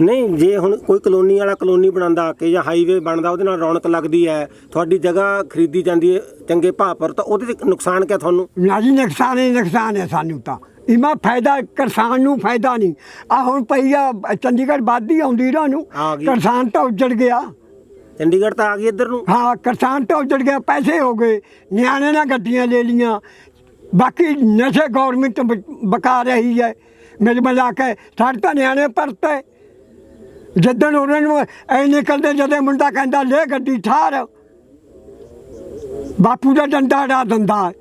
ਨਹੀਂ ਜੇ ਹੁਣ ਕੋਈ ਕਲੋਨੀ ਵਾਲਾ ਕਲੋਨੀ ਬਣਾਉਂਦਾ ਆ ਕੇ ਜਾਂ ਹਾਈਵੇ ਬਣਦਾ ਉਹਦੇ ਨਾਲ ਰੌਣਕ ਲੱਗਦੀ ਹੈ ਤੁਹਾਡੀ ਜਗ੍ਹਾ ਖਰੀਦੀ ਜਾਂਦੀ ਹੈ ਚੰਗੇ ਭਾਅ ਪਰ ਤਾਂ ਉਹਦੇ ਚ ਨੁਕਸਾਨ ਕਿਆ ਤੁਹਾਨੂੰ? ਨਾ ਜੀ ਨੁਕਸਾਨ ਹੀ ਨੁਕਸਾਨ ਹੈ ਸਾਨੂੰ ਤਾਂ। ਇਮਾ ਫਾਇਦਾ ਕਿਸਾਨ ਨੂੰ ਫਾਇਦਾ ਨਹੀਂ। ਆ ਹੁਣ ਪਈ ਆ ਚੰਡੀਗੜ੍ਹ ਵਾਦੀ ਆਉਂਦੀ ਨਾ ਨੂੰ ਆ ਗਈ। ਕਿਸਾਨ ਤਾਂ ਉੱਜੜ ਗਿਆ। ਚੰਡੀਗੜ੍ਹ ਤਾਂ ਆ ਗਈ ਇੱਧਰ ਨੂੰ? ਹਾਂ ਕਿਸਾਨ ਤਾਂ ਉੱਜੜ ਗਿਆ ਪੈਸੇ ਹੋ ਗਏ ਨਿਆਣੇ ਨੇ ਗੱਡੀਆਂ ਲੈ ਲੀਆਂ ਬਾਕੀ ਨਸ਼ੇ ਗਵਰਨਮੈਂਟ ਬਕਾ ਰਹੀ ਹੈ। ਮਿਲ ਮਿਲਾ ਕੇ ਸਾਡੇ ਤਾਂ ਨਿਆਣੇ ਪਰਤੇ ਜਦੋਂ ਉਹਨਾਂ ਨੂੰ ਐ ਨਿਕਲਦੇ ਜਦੋਂ ਮੁੰਡਾ ਕਹਿੰਦਾ ਲੈ ਗੱਡੀ ਠਾਰ। ਬਾਪੂ ਦਾ ਡੰਡਾ ਡਾ ਦਿੰਦਾ।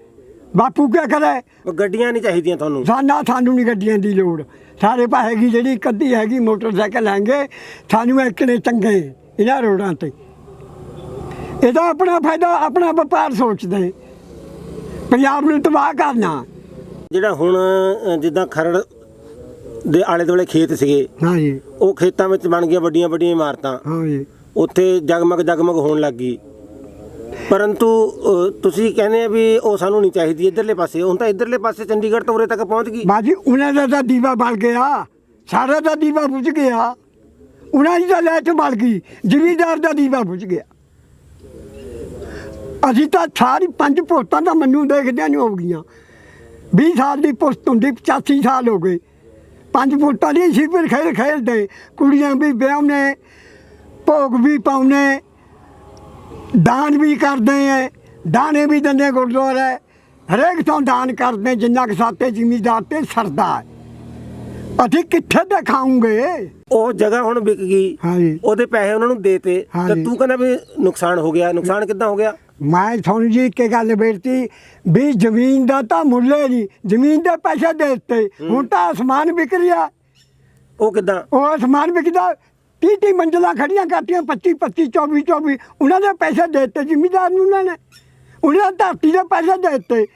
ਬਾਪੂ ਕੀ ਕਰੇ? ਉਹ ਗੱਡੀਆਂ ਨਹੀਂ ਚਾਹੀਦੀਆਂ ਤੁਹਾਨੂੰ? ਸਾਨਾ ਸਾਨੂੰ ਨਹੀਂ ਗੱਡੀਆਂ ਦੀ ਲੋੜ। ਸਾਰੇ ਪਾ ਹੈਗੀ ਜਿਹੜੀ ਕੱਦੀ ਹੈਗੀ ਮੋਟਰਸਾਈਕਲ ਲੈਂਗੇ ਸਾਨੂੰ ਇੱਕ ਨੇ ਚੰਗੇ ਇਹਨਾਂ ਰੋਡਾਂ ਤੇ। ਇਹਦਾ ਆਪਣਾ ਫਾਇਦਾ ਆਪਣਾ ਵਪਾਰ ਸੋਚਦੇ। ਪੰਜਾਬ ਨੂੰ ਤਬਾਹ ਕਰਨਾ। ਜਿਹੜਾ ਹੁਣ ਜਿੱਦਾਂ ਖਰੜ ਦੇ ਆਲੇ ਦੁਆਲੇ ਖੇਤ ਸੀਗੇ। ਹਾਂ ਜੀ। ਉਹ ਖੇਤਾਂ ਵਿੱਚ ਬਣ ਗਈਆਂ ਵੱਡੀਆਂ ਵੱਡੀਆਂ ਇਮਾਰਤਾਂ। ਹਾਂ ਜੀ। ਉੱਥੇ ਜਗਮਗ ਜਗਮਗ ਹੋਣ ਲੱਗ ਗਈ। ਪਰੰਤੂ ਤੁਸੀਂ ਕਹਿੰਦੇ ਆ ਵੀ ਉਹ ਸਾਨੂੰ ਨਹੀਂ ਚਾਹੀਦੀ ਇੱਧਰਲੇ ਪਾਸੇ। ਹੁਣ ਤਾਂ ਇੱਧਰਲੇ ਪਾਸੇ ਚੰਡੀਗੜ੍ਹ ਤੋਂ ਉਰੇ ਤੱਕ ਪਹੁੰਚ ਗਈ। ਬਾਜੀ ਉਹਨਾਂ ਦਾ ਤਾਂ ਦੀਵਾ ਬਲ ਗਿਆ। ਸਾਰਾ ਦਾ ਦੀਵਾ ਬੁਝ ਗਿਆ। ਉਹਨਾਂ ਦੀ ਤਾਂ ਲੈਟ ਬਲ ਗਈ। ਜ਼ਿਮੀਦਾਰ ਦਾ ਦੀਵਾ ਬੁਝ ਗਿਆ। ਅਸੀਂ ਤਾਂ ਸਾਰੀ ਪੰਜ ਪੋਸਟਾਂ ਤਾਂ ਮੈਨੂੰ ਦੇਖਦਿਆਂ ਨੂੰ ਹੋ ਗਈਆਂ। 20 ਸਾਲ ਦੀ ਪੋਸਟ ਹੁੰਦੀ 85 ਸਾਲ ਹੋ ਗਏ। ਪੰਜ ਪੋਸਟਾਂ ਦੀ ਸੀ ਫਿਰ ਖੇਲ ਖੇਲਦੇ ਕੁੜੀਆਂ ਵੀ ਵਿਆਹੁਨੇ ਭੋਗ ਵੀ ਪਾਉਨੇ ਦਾਨ ਵੀ ਕਰਦੇ ਐ ਦਾਣੇ ਵੀ ਦਿੰਦੇ ਗੁਰਦੁਆਰੇ। ਹਰੇਕ ਤੋਂ ਦਾਨ ਕਰਦੇ ਜਿੰਨਾ ਕਿ ਸਾਤੇ ਜ਼ਿਮੀਦਾਰ ਤੇ ਸਰਦਾ। ਅਸੀਂ ਕਿੱਥੇ ਤੇ ਖਾਉਂਗੇ ਉਹ ਜਗ੍ਹਾ ਹੁਣ ਵਿਕ ਗਈ। ਹਾਂਜੀ। ਉਹਦੇ ਪੈਸੇ ਉਹਨਾਂ ਨੂੰ ਦੇਤੇ। ਤੇ। ਤੂੰ ਕਹਿੰਦਾ ਵੀ ਨੁਕਸਾਨ ਹੋ ਗਿਆ। ਨੁਕਸਾਨ ਕਿੱਦਾਂ ਹੋ ਗਿਆ? ਮੈਂ ਤੁਹਾਨੂੰ ਜੀ ਇੱਕ ਗੱਲ ਬੇਨਤੀ ਵੀ ਜ਼ਮੀਨ ਦਾ ਤਾਂ ਮੁੱਲ ਹੀ ਨਹੀਂ ਜ਼ਮੀਨ ਦੇ ਪੈਸੇ ਦੇ ਦਿੱਤੇ। ਹੁਣ ਤਾਂ ਅਸਮਾਨ ਵਿਕ ਰਿਹਾ। ਉਹ ਕਿੱਦਾਂ? ਉਹ ਅਸਮਾਨ ਵਿਕਦਾ 30 30 ਮੰਜ਼ਲਾਂ ਖੜੀਆਂ ਕਰਤੀਆਂ 25 25 24 24 ਉਹਨਾਂ ਦੇ ਪੈਸੇ ਦੇ ਦਿੱਤੇ ਜ਼ਿਮੀਦਾਰ ਨੂੰ ਉਹਨਾਂ ਨੇ। ਉਹਨਾਂ ਧਰਤੀ ਦੇ ਪੈਸੇ ਦੇ ਦਿੱਤੇ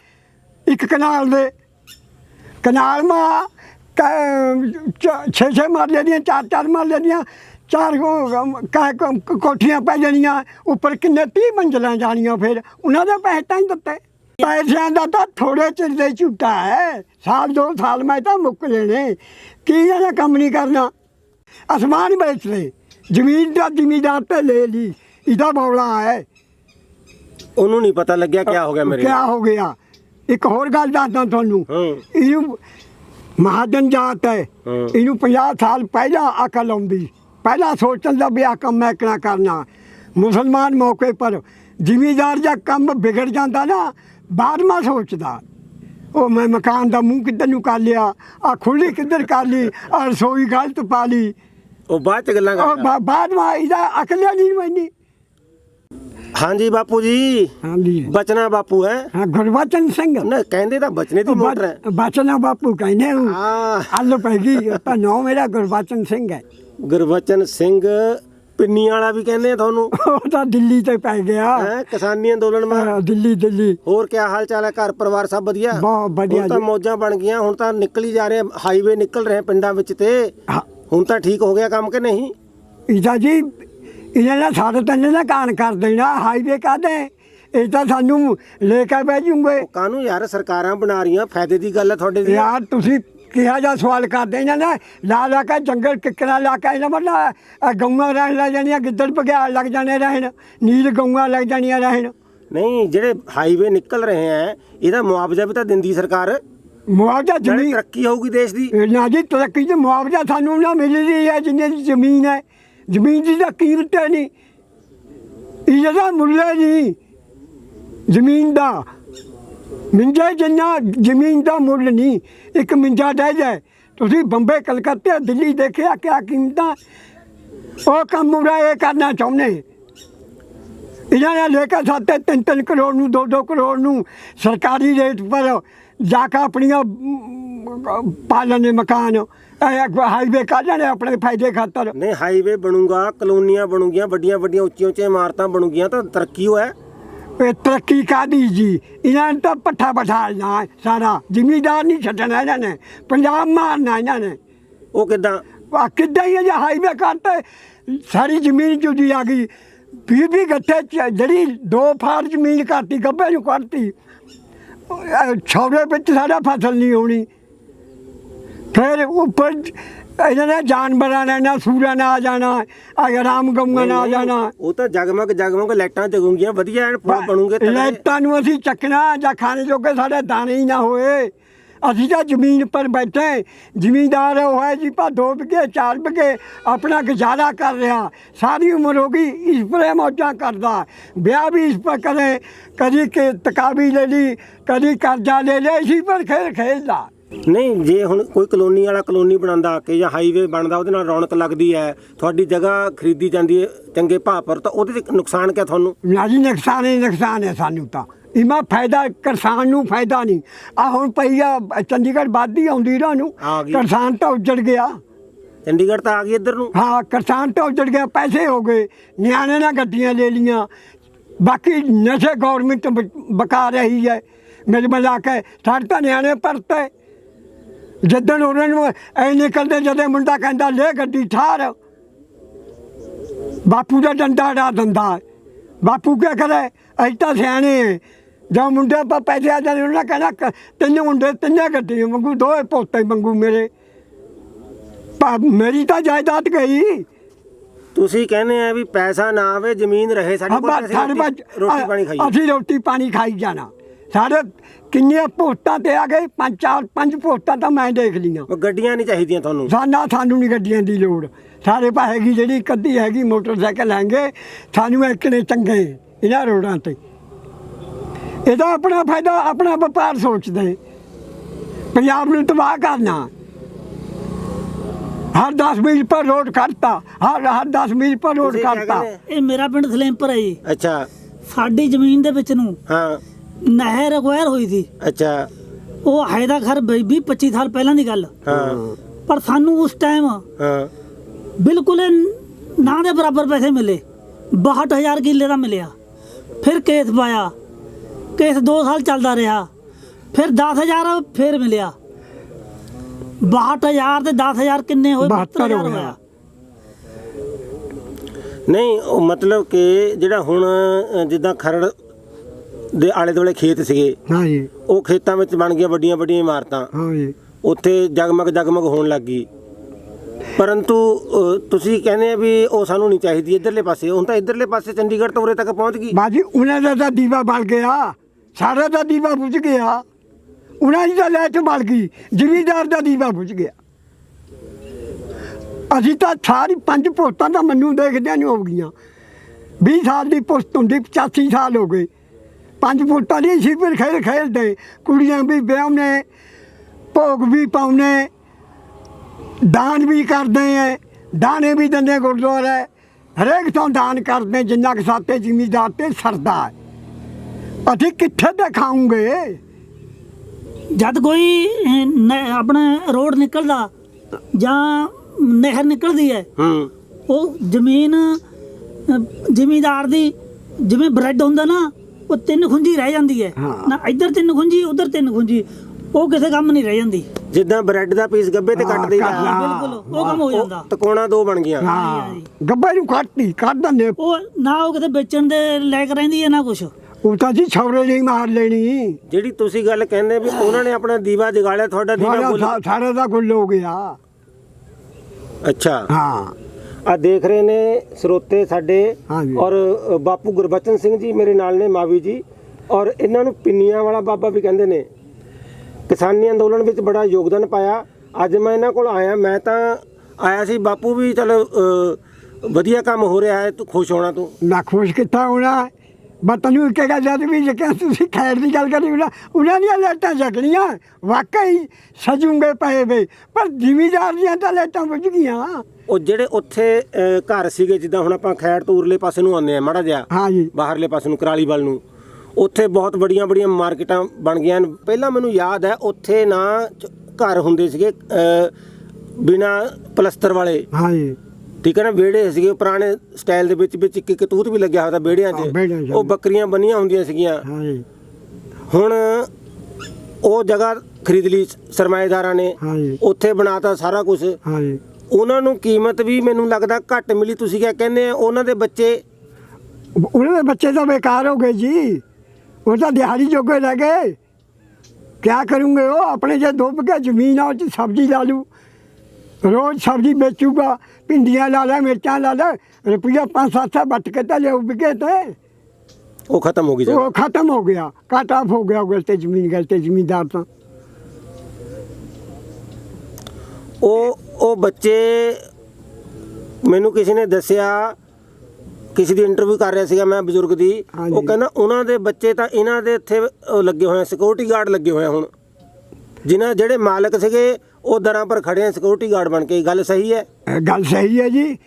ਇੱਕ ਕਨਾਲ ਦੇ। ਕਨਾਲ ਮਾ ਛੇ ਛੇ ਮਰਲੇ ਦੀਆਂ ਚਾਰ ਚਾਰ ਮਰਲੇ ਦੀਆਂ ਚਾਰ ਕੋ- ਕਾ- ਕੋ- ਕੋਠੀਆਂ ਪੈ ਜਾਣੀਆਂ ਉੱਪਰ ਕਿੰਨੇ 30 ਮੰਜ਼ਲਾਂ ਜਾਣੀਆਂ ਫਿਰ। ਉਹਨਾਂ ਦੇ ਪੈਸੇ ਤਾਂ ਹੀ ਦਿੱਤੇ। ਪੈਸਿਆਂ ਦਾ ਤਾਂ ਥੋੜੇ ਚਿਰ ਦੇ ਝੂਟਾ ਹੈ। ਸਾਲ ਦੋ ਸਾਲ ਮੈਂ ਤਾਂ ਮੁੱਕ ਲੈਣੇ ਕੀ ਇਹਦਾ ਕੰਮ ਨਹੀਂ ਕਰਨਾ? ਅਸਮਾਨ ਵੇਚ ਲੈ ਜ਼ਮੀਨ ਦਾ ਜ਼ਿਮੀਦਾਰ ਤੇ ਲੈ ਲਈ। ਇਹਦਾ ਬੌਲਾ ਹੈ। ਉਹਨੂੰ ਨਹੀਂ ਪਤਾ ਲੱਗਿਆ ਕੀ ਹੋ ਗਿਆ ਮੇਰੇ ਕਿਆ ਹੋ ਗਿਆ? ਇੱਕ ਹੋਰ ਗੱਲ ਦੱਸਦਾ ਤੁਹਾਨੂੰ। ਹਾਂ। ਇਹਨੂੰ ਮਹਾਜਨ ਜਾਤ ਹੈ। ਹਾਂ। ਇਹਨੂੰ 50 ਸਾਲ ਪਹਿਲਾਂ ਅਕਲ ਆਉਂਦੀ। ਪਹਿਲਾਂ ਸੋਚਣ ਦਾ ਵੀ ਆ ਕੰਮ ਮੈਂ ਕਿਹੜਾ ਕਰਨਾ। ਮੁਸਲਮਾਨ ਮੌਕੇ ਪਰ ਜ਼ਿਮੀਦਾਰ ਜਾਂ ਕੰਮ ਵਿਗੜ ਜਾਂਦਾ ਨਾ ਬਾਅਦ ਮਾ ਸੋਚਦਾ। ਉਹ ਮੈਂ ਮਕਾਨ ਦਾ ਮੂੰਹ ਕਿੱਧਰ ਨੂੰ ਕਰ ਲਿਆ ਆ ਖੁੱਲੀ ਕਿੱਧਰ ਕਰ ਲਈ ਆ ਰਸੋਈ ਗਲਤ ਪਾ ਲਈ। ਉਹ ਬਾਅਦ ਚ ਗੱਲਾਂ ਉਹ ਬਾ- ਬਾਅਦ ਮਾ ਇਹਦਾ ਅਕਲ ਹੀ ਨਹੀਂ ਮੈਨੀ ਹਾਂਜੀ ਬਾਪੂ ਜੀ। ਹਾਂਜੀ। ਬਚਨਾ ਬਾਪੂ ਹੈ। ਹਾਂ ਗੁਰਬਚਨ ਸਿੰਘ। ਨਾ ਕਹਿੰਦੇ ਤਾਂ ਬਚਨੇ ਦੀ ਮੋਟਰ ਹੈ। ਬਚਨਾ ਬਾਪੂ ਕਹਿੰਦੇ ਉਹ ਆ ਅੱਲ ਪੈ ਗਈ ਤਾਂ ਨਾਮ ਮੇਰਾ ਗੁਰਬਚਨ ਸਿੰਘ ਹੈ। ਗੁਰਬਚਨ ਸਿੰਘ ਪਿੰਨੀ ਵਾਲਾ ਵੀ ਕਹਿੰਦੇ ਆ ਤੁਹਾਨੂੰ। ਉਹ ਤਾਂ ਦਿੱਲੀ ਤੇ ਪੈ ਗਿਆ। ਹੈ ਕਿਸਾਨੀ ਅੰਦੋਲਨ ਮਾ ਹਾਂ, ਦਿੱਲੀ ਦਿੱਲੀ। ਹੋਰ ਕੀ ਹਾਲ ਚਾਲ ਹੈ ਘਰ ਪਰਿਵਾਰ ਸਭ ਵਧੀਆ? ਬਹੁਤ ਵਧੀਆ ਹੁਣ ਤਾਂ ਜੀ। ਮੌਜਾਂ ਬਣ ਗਈਆਂ ਹੁਣ ਤਾਂ ਨਿਕਲ ਜਾ ਰਹੇ ਹਾਈਵੇ ਨਿਕਲ ਰਹੇ ਪਿੰਡਾਂ ਵਿੱਚ ਤੇ। ਹਾਂ, ਹੁਣ ਤਾਂ ਠੀਕ ਹੋ ਗਿਆ ਕੰਮ ਕਿ ਨਹੀਂ? ਇਹਦਾ ਜੀ ਇਹਨਾਂ ਨੇ ਸਾਡੇ ਤਾਂ ਇਹਨਾਂ ਨੇ ਕਾਣ ਕਰ ਦੇਣਾ ਹਾਈਵੇ ਕਾਦੇ ਇਹ ਤਾਂ ਸਾਨੂੰ ਲੈ ਕੇ ਬਹਿ ਜੂਗੇ ਕਾਨੂੰ ਯਾਰ ਸਰਕਾਰਾਂ ਬਣਾ ਰਹੀਆਂ ਫਾਇਦੇ ਦੀ ਗੱਲ ਹੈ ਤੁਹਾਡੇ ਦੀ। ਯਾਰ ਤੁਸੀਂ ਕਿਹਾ ਜਾ ਸਵਾਲ ਕਰਦੇ ਇਹਨਾਂ ਨੇ ਲਾ ਲਾ ਕੇ ਜੰਗਲ ਕਿੱਕਰਾਂ ਲਾ ਕੇ ਇਹਨਾਂ ਮਤਲਬ ਗਊਆਂ ਰਹਿਣ ਲੱਗ ਜਾਣੀਆਂ ਗਿੱਦੜ ਬਘਿਆੜ ਲੱਗ ਜਾਣੇ ਰਹਿਣ ਨੀਲ ਗਊਆਂ ਲੱਗ ਜਾਣੀਆਂ ਰਹਿਣ। ਨਹੀਂ ਜਿਹੜੇ ਹਾਈਵੇ ਨਿਕਲ ਰਹੇ ਹੈ ਇਹਦਾ ਮੁਆਵਜ਼ਾ ਵੀ ਤਾਂ ਦਿੰਦੀ ਸਰਕਾਰ। ਮੁਆਵਜ਼ਾ ਜਿਹੜੀ ਜ਼ਮੀਨ ਤਰੱਕੀ ਹੋਊਗੀ ਦੇਸ਼ ਦੀ। ਨਾ ਜੀ ਤਰੱਕੀ ਤੇ ਮੁਆਵਜ਼ਾ ਸਾਨੂੰ ਨਾ ਮਿਲ ਰਹੀ ਹੈ ਜਿੰਨੇ ਦੀ ਜ਼ਮੀਨ ਹੈ ਜ਼ਮੀਨ ਦੀ ਤਾਂ ਕੀਮਤ ਹੈ ਨਹੀਂ। ਇਹਦਾ ਮੁੱਲ ਹੈ ਨਹੀਂ ਜ਼ਮੀਨ ਦਾ ਮਿੰਜਾ ਜਿੰਨਾ ਜ਼ਮੀਨ ਦਾ ਮੁੱਲ ਨਹੀਂ ਇੱਕ ਮਿੰਜਾ ਡਹਿ ਜਾਏ। ਤੁਸੀਂ ਬੰਬੇ ਕਲਕੱਤੇ ਦਿੱਲੀ ਦੇਖਿਆ ਕਿਆ ਕੀਮਤਾਂ ਉਹ ਕੰਮ ਉਰਾ ਇਹ ਕਰਨਾ ਚਾਹੁੰਦੇ ਇਹਨਾਂ ਨੇ ਲੈ ਕੇ ਸਾਤੇ ਤਿੰਨ ਤਿੰਨ ਕਰੋੜ ਨੂੰ ਦੋ ਦੋ ਕਰੋੜ ਨੂੰ ਸਰਕਾਰੀ ਰੇਟ ਪਰ ਜਾ ਕੇ ਆਪਣੀਆਂ ਅਮ, ਪਾਲਣ ਦੇ ਮਕਾਨ ਹਾਈਵੇ ਕੱਢ ਲੈਣੇ ਆਪਣੇ ਫਾਇਦੇ ਖਾਤਰ। ਨਹੀਂ ਹਾਈਵੇ ਬਣੂਗਾ ਕਲੋਨੀਆਂ ਬਣੂਗੀਆਂ ਵੱਡੀਆਂ ਵੱਡੀਆਂ ਉੱਚੀਆਂ ਉੱਚੀਆਂ ਇਮਾਰਤਾਂ ਬਣੂਗੀਆਂ ਤਾਂ ਤਰੱਕੀ ਹੋਇਆ। ਇਹ ਤਰੱਕੀ ਕਾਦੀ ਜੀ? ਇਹਨਾਂ ਨੇ ਤਾਂ ਪੱਠਾ ਬਿਠਾਲਣਾ ਸਾਰਾ। ਜ਼ਿਮੀਦਾਰ ਨਹੀਂ ਛੱਡਣਾ ਇਹਨਾਂ ਨੇ। ਪੰਜਾਬ ਮਾਰਨਾ ਇਹਨਾਂ ਨੇ। ਉਹ ਕਿਦਾਂ? ਆ ਕਿੱਦਾਂ ਹੀ ਇਹ ਜੇ ਹਾਈਵੇ ਕਰਤੇ ਸਾਰੀ ਜ਼ਮੀਨ ਜੁਦੀ ਆ ਗਈ। ਫਿਰ ਵੀ ਗੱਠੇ ਜਿਹੜੀ ਦੋ ਫਾਰ ਜ਼ਮੀਨ ਕਰਤੀ ਗੱਬੇ ਨੂੰ ਕਰਤੀ ਛੋੜੇ ਵਿੱਚ ਸਾਡਾ ਫਸਲ ਨਹੀਂ ਹੋਣੀ। ਫਿਰ ਉੱਪਰ ਇਹਨਾਂ ਨੇ ਜਾਨਵਰਾਂ ਨੇ ਨਾ ਸੂਰਾਂ ਨੇ ਆ ਜਾਣਾ ਆ ਰਾਮ ਗੰਗਾ ਨੇ ਆ ਜਾਣਾ। ਉਹ ਤਾਂ ਜਗਮਗ ਜਗਮਗ ਲਾਈਟਾਂ ਜਗੂਗੀਆਂ ਵਧੀਆ ਐਨ ਪੁਲ ਬਣੂਗੇ। ਲਾਈਟਾਂ ਨੂੰ ਅਸੀਂ ਚੱਕਣਾ ਜਾਂ ਖਾਣੇ ਜੋਗੇ ਸਾਡੇ ਦਾਣੇ ਹੀ ਨਾ ਹੋਏ। ਅਸੀਂ ਤਾਂ ਜ਼ਮੀਨ ਪਰ ਬੈਠੇ ਜ਼ਿਮੀਂਦਾਰ ਹੋਇਆ ਜੀ ਪਾ ਦੋ ਵਿਗੇ ਚਾਰ ਵਿਗੇ ਆਪਣਾ ਗੁਜ਼ਾਰਾ ਕਰ ਰਿਹਾ। ਸਾਰੀ ਉਮਰ ਹੋ ਗਈ ਇਸ ਪਰ ਮੌਜਾਂ ਕਰਦਾ। ਵਿਆਹ ਵੀ ਇਸ ਪਰ ਕਰੇ ਕਦੀ ਕਿ ਤਕਾਬੀ ਲੈ ਲਈ ਕਦੀ ਕਰਜ਼ਾ ਲੈ ਲਿਆ ਇसी ਪਰ ਖੇਲ ਖੇਲਦਾ। ਨਹੀਂ ਜੇ ਹੁਣ ਕੋਈ ਕਲੋਨੀ ਵਾਲਾ ਕਲੋਨੀ ਬਣਾਉਂਦਾ ਕਿ ਜਾਂ ਹਾਈਵੇ ਬਣਦਾ ਉਹਦੇ ਨਾਲ ਰੌਣਕ ਲੱਗਦੀ ਹੈ ਤੁਹਾਡੀ ਜਗ੍ਹਾ ਖਰੀਦੀ ਜਾਂਦੀ ਹੈ ਚੰਗੇ ਭਾਅ ਪਰ ਤਾਂ ਉਹਦੇ ਤੇ ਨੁਕਸਾਨ ਕਿਆ ਤੁਹਾਨੂੰ? ਨਾ ਜੀ ਨੁਕਸਾਨ ਹੀ ਨੁਕਸਾਨ ਹੈ ਸਾਨੂੰ ਤਾਂ। ਇਮਾ ਫਾਇਦਾ ਕਿਸਾਨ ਨੂੰ ਫਾਇਦਾ ਨਹੀਂ। ਆ ਹੁਣ ਪਈ ਆ ਚੰਡੀਗੜ੍ਹ ਵਾਦੀ ਆਉਂਦੀ ਨੂੰ ਆ ਗਈ। ਕਿਸਾਨ ਤਾਂ ਉੱਜੜ ਗਿਆ। ਚੰਡੀਗੜ੍ਹ ਤਾਂ ਆ ਗਈ ਇੱਧਰ ਨੂੰ? ਹਾਂ ਕਿਸਾਨ ਤਾਂ ਉੱਜੜ ਗਿਆ ਪੈਸੇ ਹੋ ਗਏ ਨਿਆਣੇ ਨਾਲ ਗੱਡੀਆਂ ਲੈ ਲੀਆਂ ਬਾਕੀ ਨਸ਼ੇ ਗਵਰਨਮੈਂਟ ਬਕਾ ਰਹੀ ਹੈ। ਮਿਲ ਮਿਲਾ ਕੇ ਸਾਡੇ ਤਾਂ ਨਿਆਣੇ ਪਰਤੇ ਜਿੱਦਣ ਉਹਨਾਂ ਨੂੰ ਐ ਨਿਕਲਦੇ ਜਦੋਂ ਮੁੰਡਾ ਕਹਿੰਦਾ ਲੈ ਗੱਡੀ ਠਾਰ। ਬਾਪੂ ਦਾ ਡੰਡਾ ਡਾ ਦਿੰਦਾ। ਬਾਪੂ ਕੀ ਕਰੇ? ਅਸੀਂ ਤਾਂ ਸਿਆਣੇ ਜਾਂ ਮੁੰਡੇ ਆਪਾਂ ਪੈਸੇ ਆ ਜਾਂਦੇ ਉਹਨਾਂ ਨੇ ਕਹਿਣਾ ਕ- ਤਿੰਨ ਮੁੰਡੇ ਤਿੰਨੇ ਗੱਡੀਆਂ ਮੰਗੂ ਦੋਏ ਪੋਤੇ ਮੰਗੂ ਮੇਰੇ। ਪਾ ਮੇਰੀ ਤਾਂ ਜਾਇਦਾਦ ਗਈ। ਤੁਸੀਂ ਕਹਿੰਦੇ ਆ ਵੀ ਪੈਸਾ ਨਾ ਆਵੇ ਜ਼ਮੀਨ ਰਹੇ ਸਾਡੇ ਕੋਲ ਰੋਟੀ- ਪਾਣੀ ਅਸੀਂ ਰੋਟੀ ਪਾਣੀ ਖਾਈ ਜਾਣਾ। ਸਾਡੇ ਕਿੰਨੀਆਂ ਪੋਸਟਾਂ ਤੇ ਆ ਗਏ? ਪੰਜ ਚਾਰ ਪੰਜ ਪੋਸਟਾਂ ਤਾਂ ਮੈਂ ਦੇਖ ਲਈਆਂ। ਉਹ ਗੱਡੀਆਂ ਨਹੀਂ ਚਾਹੀਦੀਆਂ ਤੁਹਾਨੂੰ? ਸਾਨਾ ਸਾਨੂੰ ਨਹੀਂ ਗੱਡੀਆਂ ਦੀ ਲੋੜ। ਸਾਡੇ ਪਾ ਹੈਗੀ ਜਿਹੜੀ ਕੱਦੀ ਹੈਗੀ ਮੋਟਰਸਾਈਕਲ ਲੈਂਗੇ ਸਾਨੂੰ ਨੇ ਚੰਗੇ ਇਹਨਾਂ ਰੋਡਾਂ ਤੇ। ਇਹਦਾ ਆਪਣਾ ਫਾਇਦਾ ਆਪਣਾ ਵਪਾਰ ਸੋਚਦੇ। ਪੰਜਾਬ ਨੂੰ ਤਬਾਹ ਕਰਨਾ। ਹਰ 10 ਮੀਲ ਪਰ ਰੋਡ ਕੱਟਤਾ ਹਰ ਹਰ 10 ਮੀਲ ਪਰ ਰੋਡ ਕੱਟਤਾ? ਇਹ ਮੇਰਾ ਪਿੰਡ ਸਲੇਮਪੁਰ ਹੈ ਜੀ। ਅੱਛਾ। ਸਾਡੀ ਜ਼ਮੀਨ ਦੇ ਵਿੱਚ ਨੂੰ ਹਾਂ। ਨਹਿਰ ਅਕਵਾਇਰ ਹੋਈ ਸੀ। ਅੱਛਾ20 ਉਹ ਹੈਦਾ ਖਰ 20 25 ਸਾਲ ਪਹਿਲਾਂ ਦੀ ਗੱਲ। ਹਾਂ। ਪਰ ਸਾਨੂੰ ਉਸ ਟਾਈਮ ਹਾਂ। ਬਿਲਕੁਲ ਇਹ ਨਾ ਦੇ ਬਰਾਬਰ ਪੈਸੇ ਮਿਲੇ। 62000 ਕਿੱਲੇ ਦਾ ਮਿਲਿਆ। ਫਿਰ ਕੇਸ ਪਾਇਆ। ਕੇਸ 2 ਸਾਲ ਚੱਲਦਾ ਰਿਹਾ। ਫਿਰ 10000 ਫਿਰ ਮਿਲਿਆ। 62000 ਤੇ 10000 ਕਿੰਨੇ ਹੋਏ? 72 72000 ਹੋਇਆ। ਨਹੀਂ ਉਹ ਮਤਲਬ ਕਿ ਜਿਹੜਾ ਹੁਣ ਜਿੱਦਾਂ ਖਰੜ ਦੇ ਆਲੇ ਦੁਆਲੇ ਖੇਤ ਸੀਗੇ। ਹਾਂ ਜੀ। ਉਹ ਖੇਤਾਂ ਵਿੱਚ ਬਣ ਗਈਆਂ ਵੱਡੀਆਂ ਵੱਡੀਆਂ ਇਮਾਰਤਾਂ। ਹਾਂ ਜੀ। ਉੱਥੇ ਜਗਮਗ ਜਗਮਗ ਹੋਣ ਲੱਗ ਗਈ। ਪਰੰਤੂ ਅ, ਤੁਸੀਂ ਕਹਿੰਦੇ ਆ ਵੀ ਉਹ ਸਾਨੂੰ ਨਹੀਂ ਚਾਹੀਦੀ ਇਧਰਲੇ ਪਾਸੇ। ਹੁਣ ਤਾਂ ਇਧਰਲੇ ਪਾਸੇ ਚੰਡੀਗੜ੍ਹ ਤੋਂ ਉਰੇ ਤੱਕ ਪਹੁੰਚ ਗਈ। ਬਾਜੀ ਉਹਨਾਂ ਦਾ ਤਾਂ ਦੀਵਾ ਬਲ ਗਿਆ। ਸਾਰਾ ਦਾ ਦੀਵਾ ਬੁਝ ਗਿਆ। ਉਹਨਾਂ ਦੀ ਤਾਂ ਲੈਟ ਬਲ ਗਈ। ਜ਼ਿਮੀਦਾਰ ਦਾ ਦੀਵਾ ਬੁਝ ਗਿਆ। ਅਸੀਂ ਤਾਂ ਸਾਰੀ ਪੰਜ ਪੋਸਟਾਂ ਤਾਂ ਮੈਨੂੰ ਦੇਖਦਿਆਂ ਨੂੰ ਹੋ ਗਈਆਂ। 20 ਸਾਲ ਦੀ ਪੋਸਟ ਹੁੰਦੀ 85 ਸਾਲ ਹੋ ਗਏ। ਪੰਜ ਪੋਸਟਾਂ ਦੀ ਸੀ ਫਿਰ ਖੇਲ ਖੇਲਦੇ ਕੁੜੀਆਂ ਵੀ ਵਿਆਹਨੇ ਭੋਗ ਵੀ ਪਾਉਨੇ ਦਾਨ ਵੀ ਕਰਦੇ ਐ ਦਾਣੇ ਵੀ ਦਿੰਦੇ ਗੁਰਦੁਆਰੇ। ਹਰੇਕ ਤੋਂ ਦਾਨ ਕਰਦੇ ਜਿੰਨਾ ਕਿ ਸਾਤੇ ਜ਼ਿਮੀਦਾਰ ਤੇ ਸਰਦਾ ਅਸੀਂ ਕਿੱਥੇ ਖਾਉਂਗੇ ਜਦ ਕੋਈ ਆਪਣਾ ਰੋਡ ਨਿਕਲਦਾ ਜਾਂ ਨਹਿਰ ਨਿਕਲਦੀ ਹੈ ਹੂੰ। ਉਹ ਜ਼ਮੀਨ ਜ਼ਿਮੀਂਦਾਰ ਦੀ ਜਿਵੇਂ ਬ੍ਰੈਡ ਹੁੰਦਾ ਨਾ ਉਹ ਤਿੰਨ ਖੁੰਜੀ ਰਹਿ ਜਾਂਦੀ ਹੈ। ਹਾਂ। ਨਾ ਇੱਧਰ ਤਿੰਨ ਖੁੰਜੀ ਉੱਧਰ ਤਿੰਨ ਖੁੰਜੀ ਉਹ ਕਿਸੇ ਕੰਮ ਨਹੀਂ ਰਹਿ ਜਾਂਦੀ। ਜਿੱਦਾਂ ਬ੍ਰੈਡ ਦਾ ਪੀਸ ਗੱਬੇ ਤੇ ਕੱਟ ਦੇਈਦਾ। ਬਿਲਕੁਲ ਉਹ ਕੰਮ ਹੋ ਜਾਂਦਾ। ਤਕੋਣਾ ਦੋ ਬਣ ਗਈਆਂ। ਹਾਂ ਗੱਬੇ ਨੂੰ ਕੱਟਤੀ ਕੱਢ ਦਿੰਦੇ। ਉਹ ਨਾ ਉਹ ਕਿਤੇ ਵੇਚਣ ਦੇ ਲਾਇਕ ਰਹਿੰਦੀ ਹੈ ਨਾ ਕੁਛ। ਉਹ ਤਾਂ ਜੀ ਛੌਰੇ ਨਹੀਂ ਮਾਰ ਲੈਣੀ। ਜਿਹੜੀ ਤੁਸੀਂ ਗੱਲ ਕਹਿੰਦੇ ਵੀ ਉਹਨਾਂ ਨੇ ਆਪਣਾ ਦੀਵਾ ਜਗਾਲਿਆ ਤੁਹਾਡਾ ਦੀਵਾ ਸਾਰਾ ਗੁੱਲ ਸਾ- ਸਾਰਾ ਦਾ ਗੁੱਲ ਹੋ ਗਿਆ। ਅੱਛਾ। ਹਾਂ। ਆ ਦੇਖ ਰਹੇ ਨੇ ਸਰੋਤੇ ਸਾਡੇ ਹਾਂਜੀ। ਔਰ ਅ, ਬਾਪੂ ਗੁਰਬਚਨ ਸਿੰਘ ਜੀ ਮੇਰੇ ਨਾਲ ਨੇ ਮਾਵੀ ਜੀ। ਔਰ ਇਹਨਾਂ ਨੂੰ ਪਿੰਨੀਆਂ ਵਾਲਾ ਬਾਬਾ ਵੀ ਕਹਿੰਦੇ ਨੇ। ਕਿਸਾਨੀ ਅੰਦੋਲਨ ਵਿੱਚ ਬੜਾ ਯੋਗਦਾਨ ਪਾਇਆ। ਅੱਜ ਮੈਂ ਇਹਨਾਂ ਕੋਲ ਆਇਆ ਮੈਂ ਤਾਂ ਆਇਆ ਸੀ ਬਾਪੂ ਵੀ ਚਲ ਵਧੀਆ ਕੰਮ ਹੋ ਰਿਹਾ ਹੈ ਤੂੰ ਖੁਸ਼ ਹੋਣਾ ਤੂੰ। ਨਾ ਖੁਸ਼ ਕਿੱਥਾ ਹੋਣਾ? ਮੈਂ ਤੈਨੂੰ ਇੱਕ ਗੱਲ ਜਦ ਵੀ ਜੇ ਤੁਸੀਂ ਖੈਰ ਦੀ ਗੱਲ ਕਰੀ ਉਹਨਾਂ ਉਹਨਾਂ ਦੀਆਂ ਲਾਈਟਾਂ ਜਗਣੀਆਂ ਵਾਕਈ ਸਜੂਗੇ ਪਏ ਵੇ। ਪਰ ਜ਼ਿਮੀਦਾਰ ਦੀਆਂ ਤਾਂ ਲਾਈਟਾਂ ਬੁਝ ਗਈਆਂ। ਉਹ ਜਿਹੜੇ ਉੱਥੇ ਘਰ ਸੀਗੇ ਜਿੱਦਾਂ ਹੁਣ ਆਪਾਂ ਖੈੜ ਤੋਂ ਉਰਲੇ ਪਾਸੇ ਨੂੰ ਆਉਂਦੇ ਆ ਮਾੜਾ ਜਿਹਾ। ਹਾਂ ਜੀ ਬਾਹਰਲੇ ਪਾਸੇ ਨੂੰ ਕਰਾਲੀ ਵੱਲ ਨੂੰ। ਉੱਥੇ ਬਹੁਤ ਵੱਡੀਆਂ ਵੱਡੀਆਂ ਮਾਰਕੀਟਾਂ ਬਣ ਗਈਆਂ ਨੇ ਪਹਿਲਾਂ ਮੈਨੂੰ ਯਾਦ ਹੈ ਉੱਥੇ ਨਾ ਚ- ਘਰ ਹੁੰਦੇ ਸੀਗੇ ਬਿਨਾ ਪਲਸਤਰ ਵਾਲੇ। ਹਾਂ ਜੀ ਠੀਕ ਹੈ ਨਾ ਵਿਹੜੇ ਸੀਗੇ ਪੁਰਾਣੇ ਸਟਾਈਲ ਦੇ ਵਿੱਚ ਵਿੱਚ ਇੱਕ ਇੱਕ ਤੂਤ ਵੀ ਲੱਗਿਆ ਹੋਇਆ ਵਿਹੜਿਆਂ ਹਾਂ, ਵਿਹੜਿਆਂ 'ਚ। 'ਚ ਉਹ ਬੱਕਰੀਆਂ ਬੰਨੀਆਂ ਹੁੰਦੀਆਂ ਸੀਗੀਆਂ। ਹੁਣ ਉਹ ਜਗ੍ਹਾ ਖਰੀਦ ਲਈ ਸਰਮਾਏਦਾਰਾਂ ਨੇ। ਹਾਂ ਜੀ ਉੱਥੇ ਬਣਾਤਾ ਸਾਰਾ ਕੁਝ ਉਹਨਾਂ ਨੂੰ ਕੀਮਤ ਵੀ ਮੈਨੂੰ ਲੱਗਦਾ ਘੱਟ ਮਿਲੀ ਤੁਸੀਂ ਕਿਆ ਕਹਿੰਦੇ ਆ? ਉਹਨਾਂ ਦੇ ਬੱਚੇ ਉਹਨਾਂ ਦੇ ਬੱਚੇ ਤਾਂ ਬੇਕਾਰ ਹੋ ਗਏ ਜੀ। ਉਹ ਤਾਂ ਦਿਹਾੜੀ ਜੋਗੇ ਰਹਿ ਗਏ। ਕਿਆ ਕਰੂੰਗੇ ਉਹ? ਆਪਣੇ ਜੇ ਦੋ ਬਿਘਾ ਜ਼ਮੀਨ ਆ ਉਹ ਚ ਸਬਜ਼ੀ ਲਾ ਲੂ ਰੋਜ਼ ਸਬਜ਼ੀ ਵੇਚੂਗਾ ਭਿੰਡੀਆਂ ਲਾ ਲੈ ਮਿਰਚਾਂ ਲਾ ਲੈ ਰੁਪਈਆ 5-700 ਵੱਟ ਕੇ ਤਾਂ ਲਿਓ ਵਿਕੇ ਤੇ। ਉਹ ਖਤਮ ਹੋ ਗਈ ਜਗ੍ਹਾ? ਉਹ ਖਤਮ ਹੋ ਗਿਆ ਕੱਟ ਆਫ ਹੋ ਗਿਆ ਗਲ ਤੇ ਜ਼ਮੀਨ ਗਲ ਤੇ ਜ਼ਿਮੀਂਦਾਰ ਤਾਂ। ਉਹ ਉਹ ਬੱਚੇ ਮੈਨੂੰ ਕਿਸੇ ਨੇ ਦੱਸਿਆ ਕਿਸੇ ਦੀ ਇੰਟਰਵਿਊ ਕਰ ਰਿਹਾ ਸੀਗਾ ਮੈਂ ਬਜ਼ੁਰਗ ਦੀ। ਉਹ ਕਹਿੰਦਾ ਉਹਨਾਂ ਦੇ ਬੱਚੇ ਤਾਂ ਇਹਨਾਂ ਦੇ ਇੱਥੇ ਉਹ ਲੱਗੇ ਹੋਏ ਆ ਸਿਕਿਉਰਿਟੀ ਗਾਰਡ ਲੱਗੇ ਹੋਏ ਆ ਹੁਣ। ਜਿਨ੍ਹਾਂ ਜਿਹੜੇ ਮਾਲਕ ਸੀਗੇ ਉਹ ਦਰਾਂ ਪਰ ਖੜੇ ਆ ਸਿਕਿਉਰਿਟੀ ਗਾਰਡ ਬਣ ਕੇ। ਗੱਲ ਸਹੀ ਹੈ? ਗੱਲ ਸਹੀ ਹੈ ਜੀ।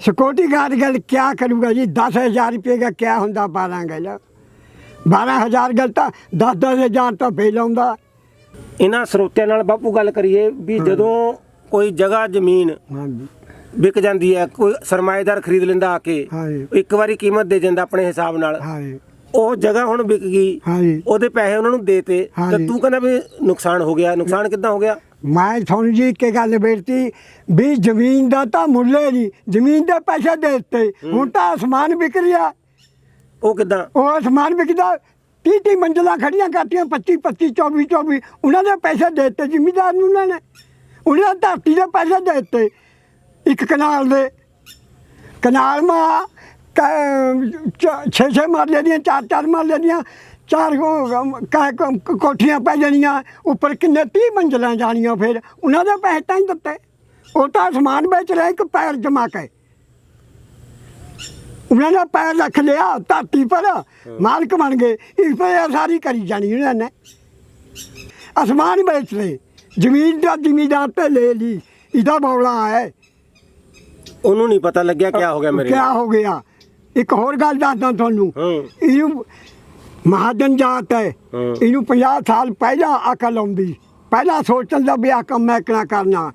ਸਿਕਿਉਰਿਟੀ ਗਾਰਡ ਗੱਲ ਕਿਆ ਕਰੂਗਾ ਜੀ? 10000 ਰੁਪਏ ਦਾ ਕਿਆ ਹੁੰਦਾ 12 ਗੱਲ। 12000 ਗੱਲ ਤਾਂ 10-10000 ਤਾਂ ਫੇਲ ਆਉਂਦਾ। ਇਹਨਾਂ ਸਰੋਤਿਆਂ ਨਾਲ ਬਾਪੂ ਗੱਲ ਕਰੀਏ ਵੀ ਜਦੋਂ ਕੋਈ ਜਗ੍ਹਾ ਜ਼ਮੀਨ ਵਿਕ ਜਾਂਦੀ ਹੈ ਕੋਈ ਸਰਮਾਏਦਾਰ ਖਰੀਦ ਲੈਂਦਾ ਆ ਕੇ। ਇੱਕ ਵਾਰੀ ਕੀਮਤ ਦੇ ਜਾਂਦਾ ਆਪਣੇ ਹਿਸਾਬ ਨਾਲ। ਉਹ ਜਗ੍ਹਾ ਹੁਣ ਵਿਕ ਗਈ ਹਾਂਜੀ। ਉਹਦੇ ਪੈਸੇ ਉਹਨਾਂ ਨੂੰ ਦੇਤੇ ਤੇ ਹਾਂਜੀ। ਤੂੰ ਕਹਿੰਦਾ ਵੀ ਨੁਕਸਾਨ ਹੋ ਗਿਆ ਨੁਕਸਾਨ ਕਿੱਦਾਂ ਹੋ ਗਿਆ? ਮੈਂ ਤੁਹਾਨੂੰ ਜੀ ਇੱਕ ਗੱਲ ਬੇਨਤੀ ਵੀ ਜ਼ਮੀਨ ਦਾ ਤਾਂ ਮੁੱਲ ਹੈ ਨਹੀਂ ਜ਼ਮੀਨ ਦੇ ਪੈਸੇ ਦੇ ਦਿੱਤੇ ਹੁਣ ਤਾਂ ਅਸਮਾਨ ਵਿਕ ਰਿਹਾ ਉਹ ਕਿੱਦਾਂ? ਉਹ ਅਸਮਾਨ ਵਿਕਦਾ 30 30 ਮੰਜ਼ਲਾਂ ਖੜੀਆਂ ਕਰਤੀਆਂ 25 25 24 24 ਉਹਨਾਂ ਦੇ ਪੈਸੇ ਦੇ ਦਿੱਤੇ ਜ਼ਿਮੀਦਾਰ ਨੂੰ ਉਹਨਾਂ ਨੇ। ਉਹਨਾਂ ਨੇ ਧਰਤੀ ਦੇ ਪੈਸੇ ਦੇ ਦਿੱਤੇ ਇੱਕ ਕਨਾਲ ਦੇ। ਕਨਾਲ ਮਾ ਛੇ ਛੇ ਮਰਲੇ ਦੀਆਂ ਚਾਰ ਚਾਰ ਮਰਲੇ ਦੀਆਂ ਚਾਰ ਕੋ- ਕਾ- ਕੋ- ਕੋਠੀਆਂ ਪੈ ਜਾਣੀਆਂ ਉੱਪਰ ਕਿੰਨੇ 30 ਮੰਜ਼ਲਾਂ ਜਾਣੀਆਂ ਫਿਰ ਉਹਨਾਂ ਦੇ ਪੈਸੇ ਤਾਂ ਹੀ ਦਿੱਤੇ। ਉਹ ਤਾਂ ਅਸਮਾਨ ਵੇਚ ਰਿਹਾ ਇੱਕ ਪੈਰ ਜਮਾ ਕੇ। ਉਹਨਾਂ ਨੇ ਪੈਰ ਰੱਖ ਲਿਆ ਧਰਤੀ ਪਰ ਮਾਲਕ ਬਣ ਗਏ। ਇਸ ਪਰ ਸਾਰੀ ਕਰੀ ਜਾਣੀ ਉਹਨਾਂ ਨੇ। ਅਸਮਾਨ ਵੇਚ ਲਏ ਜ਼ਮੀਨ ਦਾ ਜ਼ਿਮੀਦਾਰ ਤੇ ਲੈ ਲਈ। ਇਹਦਾ ਬੌਲਾ ਹੈ। ਉਹਨੂੰ ਨਹੀਂ ਪਤਾ ਲੱਗਿਆ ਕੀ ਹੋ ਗਿਆ ਮੇਰੇ ਨਾਲ? ਹੋ ਗਿਆ? ਇੱਕ ਹੋਰ ਗੱਲ ਦੱਸਦਾ ਤੁਹਾਨੂੰ। ਹੂੰ। ਇਹਨੂੰ ਮਹਾਜਨ ਜਾਤ ਹੈ। ਹੂੰ। ਇਹਨੂੰ 50 ਸਾਲ ਪਹਿਲਾਂ ਅਕਲ ਆਉਂਦੀ। ਪਹਿਲਾਂ ਸੋਚਣ ਦਾ ਵੀ ਆ ਕੰਮ ਮੈਂ ਕਿਹੜਾ ਕਰਨਾ।